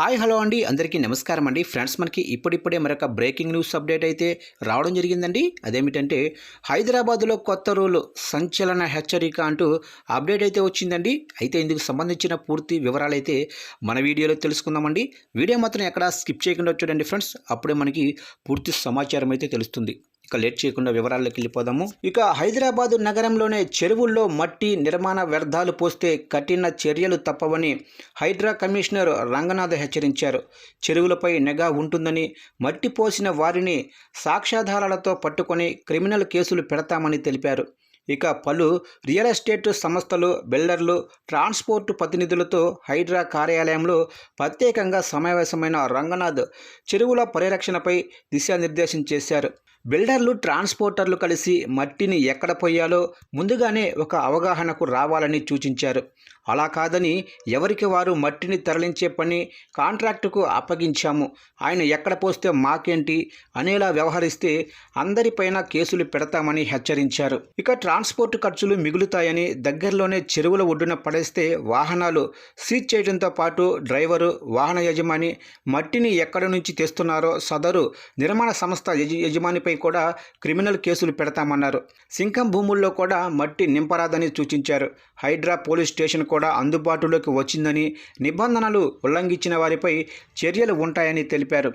Hi hello అండి. అందరికీ నమస్కారం అండి. ఫ్రెండ్స్ మనకి ఇప్పుడిప్పుడే మరొక బ్రేకింగ్ న్యూస్ అప్డేట్ అయితే రావడం జరిగిందండి. అదేమిటంటే హైదరాబాద్లో కొత్త రూలు సంచలన హెచ్చరిక అంటూ అప్డేట్ అయితే వచ్చిందండి. అయితే ఇందుకు సంబంధించిన పూర్తి వివరాలు అయితే మన వీడియోలో తెలుసుకుందామండి. వీడియో మాత్రం ఎక్కడ స్కిప్ చేయకుండా చూడండి ఫ్రెండ్స్. అప్పుడే మనకి పూర్తి సమాచారం అయితే తెలుస్తుంది. ఇక లేట్ చేయకుండా వివరాల్లోకి వెళ్ళిపోదాము. ఇక హైదరాబాదు నగరంలోనే చెరువుల్లో మట్టి నిర్మాణ వ్యర్థాలు పోస్తే కఠిన చర్యలు తప్పవని హైడ్రా కమిషనర్ రంగనాథ్ హెచ్చరించారు. చెరువులపై నిఘా ఉంటుందని మట్టి పోసిన వారిని సాక్ష్యాధారాలతో పట్టుకొని క్రిమినల్ కేసులు పెడతామని తెలిపారు. ఇక పలు రియల్ ఎస్టేట్ సంస్థలు బిల్డర్లు ట్రాన్స్పోర్ట్ ప్రతినిధులతో హైడ్రా కార్యాలయంలో ప్రత్యేకంగా సమావేశమైన రంగనాథ్ చెరువుల పరిరక్షణపై దిశానిర్దేశం చేశారు. బిల్డర్లు ట్రాన్స్పోర్టర్లు కలిసి మట్టిని ఎక్కడ పోయాలో ముందుగానే ఒక అవగాహనకు రావాలని సూచించారు. అలా కాదని ఎవరికి వారు మట్టిని తరలించే పని కాంట్రాక్టుకు అప్పగించాము. ఆయన ఎక్కడ పోస్తే మాకేంటి అనేలా వ్యవహరిస్తే అందరిపైన కేసులు పెడతామని హెచ్చరించారు. ఇక ట్రాన్స్పోర్ట్ ఖర్చులు మిగులుతాయని దగ్గరలోనే చెరువుల ఒడ్డున పడేస్తే వాహనాలు సీజ్ చేయడంతో పాటు డ్రైవరు వాహన యజమాని మట్టిని ఎక్కడి నుంచి తెస్తున్నారో సదరు నిర్మాణ సంస్థ యజమానిపై భూములపై కూడా క్రిమినల్ కేసులు పెడతామన్నారు. సింకం భూముల్లో కూడా మట్టి నింపరాదని సూచించారు. హైడ్రా పోలీస్ స్టేషన్ కూడా అందుబాటులోకి వచ్చిందని నిబంధనలు ఉల్లంఘించిన వారిపై చర్యలు ఉంటాయని తెలిపారు.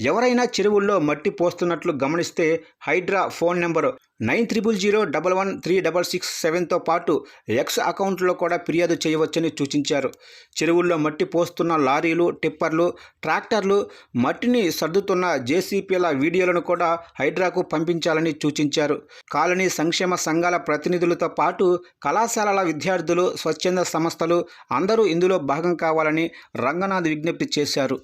ఎవరైనా చెరువుల్లో మట్టి పోస్తున్నట్లు గమనిస్తే HYDRAA phone number nine triple zero double one three double six సెవెన్తో పాటు ఎక్స్ అకౌంట్లో కూడా ఫిర్యాదు చేయవచ్చని సూచించారు. చెరువుల్లో మట్టి పోస్తున్న లారీలు టిప్పర్లు ట్రాక్టర్లు మట్టిని సర్దుతున్న జేసీపీల వీడియోలను కూడా హైడ్రాకు పంపించాలని సూచించారు. కాలనీ సంక్షేమ సంఘాల ప్రతినిధులతో పాటు కళాశాలల విద్యార్థులు స్వచ్ఛంద సంస్థలు అందరూ ఇందులో భాగం కావాలని రంగనాథ్ విజ్ఞప్తి చేశారు.